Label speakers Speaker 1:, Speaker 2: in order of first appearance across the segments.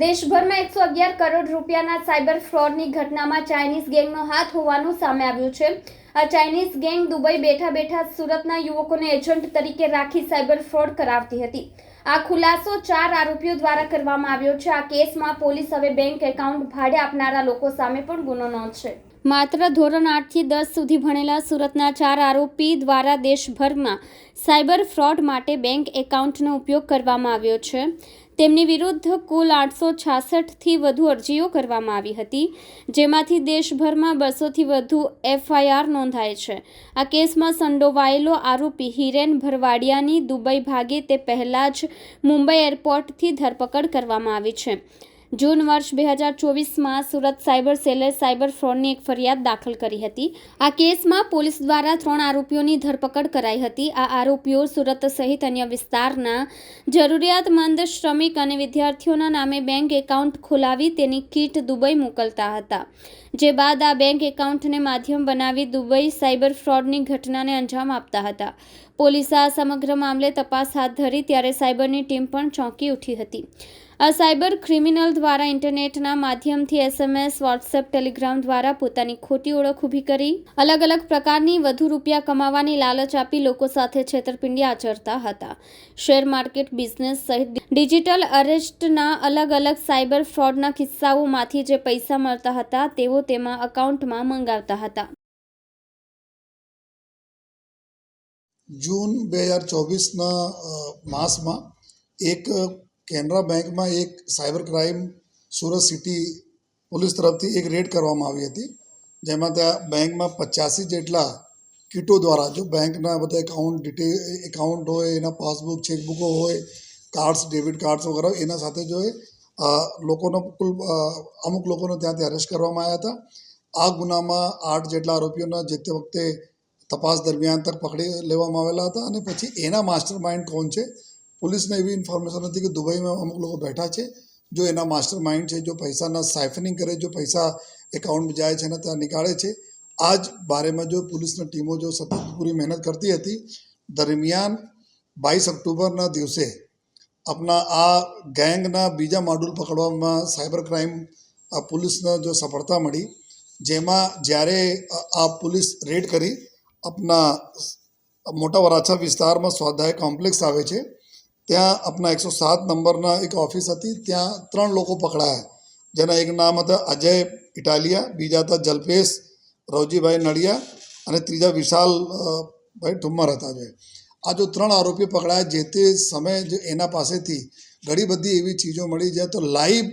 Speaker 1: દેશભરમાં એકસો અગિયાર કરોડ રૂપિયાના સાયબર ફ્રોડની ઘટનામાં ચાઇનીઝ ગેંગનો હાથ હોવાનું સામે આવ્યું છે. આ ચાઇનીઝ ગેંગ દુબઈ બેઠા બેઠા સુરતના યુવકોને એજન્ટ તરીકે રાખી સાયબર ફ્રોડ કરાવતી હતી. આ ખુલાસો ચાર આરોપીઓ દ્વારા કરવામાં આવ્યો છે. આ કેસમાં પોલીસ હવે બેંક એકાઉન્ટ ભાડે આપનારા લોકો સામે પણ ગુનો નોંધશે. માત્ર ધોરણ આઠથી દસ સુધી ભણેલા સુરતના ચાર આરોપી દ્વારા દેશભરમાં સાયબર ફ્રોડ માટે બેંક એકાઉન્ટનો ઉપયોગ કરવામાં આવ્યો છે. તેમની વિરુદ્ધ કુલ આઠસો છાસઠથી વધુ અરજીઓ કરવામાં આવી હતી, જેમાંથી દેશભરમાં બસોથી વધુ એફઆઈઆર નોંધાય છે. આ કેસમાં સંડોવાયેલો આરોપી હિરેન ભરવાડિયાની દુબઈ ભાગે તે પહેલાં જ મુંબઈ એરપોર્ટથી ધરપકડ કરવામાં આવી છે. જૂન વર્ષ બે હજાર ચોવીસમાં સુરત સાયબર સેલે સાયબર ફ્રોડની એક ફરિયાદ દાખલ કરી હતી. આ કેસમાં પોલીસ દ્વારા ત્રણ આરોપીઓની ધરપકડ કરાઈ હતી. આ આરોપીઓ સુરત સહિત અન્ય વિસ્તારના જરૂરિયાતમંદ શ્રમિક અને વિદ્યાર્થીઓના નામે બેંક એકાઉન્ટ ખોલાવી તેની કીટ દુબઈ મોકલતા હતા. જે બાદ આ બેંક એકાઉન્ટને માધ્યમ બનાવી દુબઈ સાયબર ફ્રોડની ઘટનાને અંજામ આપતા હતા. પોલીસે આ સમગ્ર મામલે તપાસ હાથ ધરી ત્યારે સાયબરની ટીમ પણ ચોંકી ઉઠી હતી. આ સાયબર ક્રિમિનલ દ્વારા ઇન્ટરનેટના માધ્યમથી એસએમએસ, વોટ્સએપ, ટેલિગ્રામ દ્વારા પોતાની ખોટી ઓળખ ઊભી કરી અલગ અલગ પ્રકારની વધુ રૂપિયા કમાવાની લાલચ આપી લોકો સાથે છેતરપિંડી આચરતા હતા. શેર માર્કેટ બિઝનેસ સહિત ડિજિટલ અરેસ્ટના અલગ અલગ સાયબર ફ્રોડના કિસ્સાઓમાંથી જે પૈસા મળતા હતા, તેઓ તેમાં અકાઉન્ટમાં મંગાવતા હતા.
Speaker 2: જૂન બે હજાર ચોવીસના માસમાં એક કેનરા બેંકમાં એક cyber crime Surat city police તરફથી એક રેડ કરવામાં આવી હતી, જેમાં ત્યાં બેંકમાં પચાસી જેટલા કીટો દ્વારા, જો બેંકના બધા એકાઉન્ટ ડિટેલ એકાઉન્ટ હોય, એના પાસબુક ચેકબુકો હોય કાર્ડ્સ ડેબિટ કાર્ડ્સ વગેરે, એના સાથે જો લોકોનો કુલ અમુક લોકોને ત્યાંથી અરેસ્ટ કરવામાં આવ્યા હતા. આ ગુનામાં આઠ જેટલા આરોપીઓના જે તે વખતે તપાસ દરમિયાન તક પકડી લેવામાં આવેલા હતા અને પછી એના માસ્ટર માઇન્ડ કોણ છે? પોલીસને એવી ઇન્ફોર્મેશન હતી કે દુબઈમાં અમુક લોકો બેઠા છે, જો એના માસ્ટર માઇન્ડ છે, જો પૈસાના સાયફનિંગ કરે, જો પૈસા એકાઉન્ટ જાય છે અને ત્યાં નીકાળે છે. આ જ બારેમાં જો પોલીસની ટીમો જો સતત પૂરી મહેનત કરતી હતી, દરમિયાન બાવીસ ઓક્ટોબરના દિવસે આપણા આ ગેંગના બીજા મોડ્યુલ પકડવામાં સાયબર ક્રાઇમ પોલીસને જો સફળતા મળી, જેમાં જ્યારે આ પોલીસ રેડ કરી આપણા મોટા વરાછા વિસ્તારમાં સ્વાધ્યાય કોમ્પ્લેક્સ આવે છે. ત્યાં આપના એકસો સાત નંબરના એક ઓફિસ હતી. ત્યાં ત્રણ લોકો પકડાયા. જેના એક નામ હતા અજય ઇટાલિયા, બીજા હતા જલ્પેશ, રવજીભાઈ નડિયા અને ત્રીજા વિશાલ ભાઈ ઠુમ્મર હતા જે. આ જો ત્રણ આરોપી પકડાયા જે તે સમયે જે એના પાસેથી ઘણી બધી એવી ચીજો મળી જાય તો લાઈવ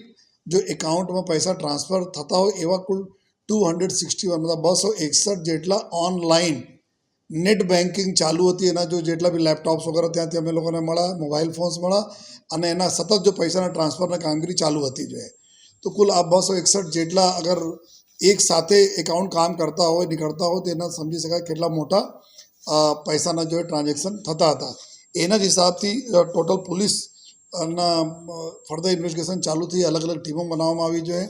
Speaker 2: જો એકાઉન્ટમાં પૈસા ટ્રાન્સફર થતા હોય એવા કુલ ટુ હંડ્રેડ સિક્સટી વન, મતલબ બસો એકસઠ જેટલા ઓનલાઈન નેટ બેન્કિંગ ચાલુ હતી, એના જો જેટલા બી લેપટોપ્સ વગેરે ત્યાંથી અમે લોકોને મળ્યા, મોબાઈલ ફોન્સ મળ્યા અને એના સતત જો પૈસાના ટ્રાન્સફરની કામગીરી ચાલુ હતી જોઈએ તો કુલ આ બસો એકસઠ જેટલા અગર એક સાથે એકાઉન્ટ કામ કરતા હોય, નીકળતા હોય તો એના સમજી શકાય કેટલા મોટા પૈસાના જો ટ્રાન્ઝેક્શન થતા હતા. એના જ હિસાબથી ટોટલ પોલીસ ના ફર્ધર ઇન્વેસ્ટિગેશન ચાલુ થઈ. અલગ અલગ ટીમો બનાવવામાં આવી જોઈએ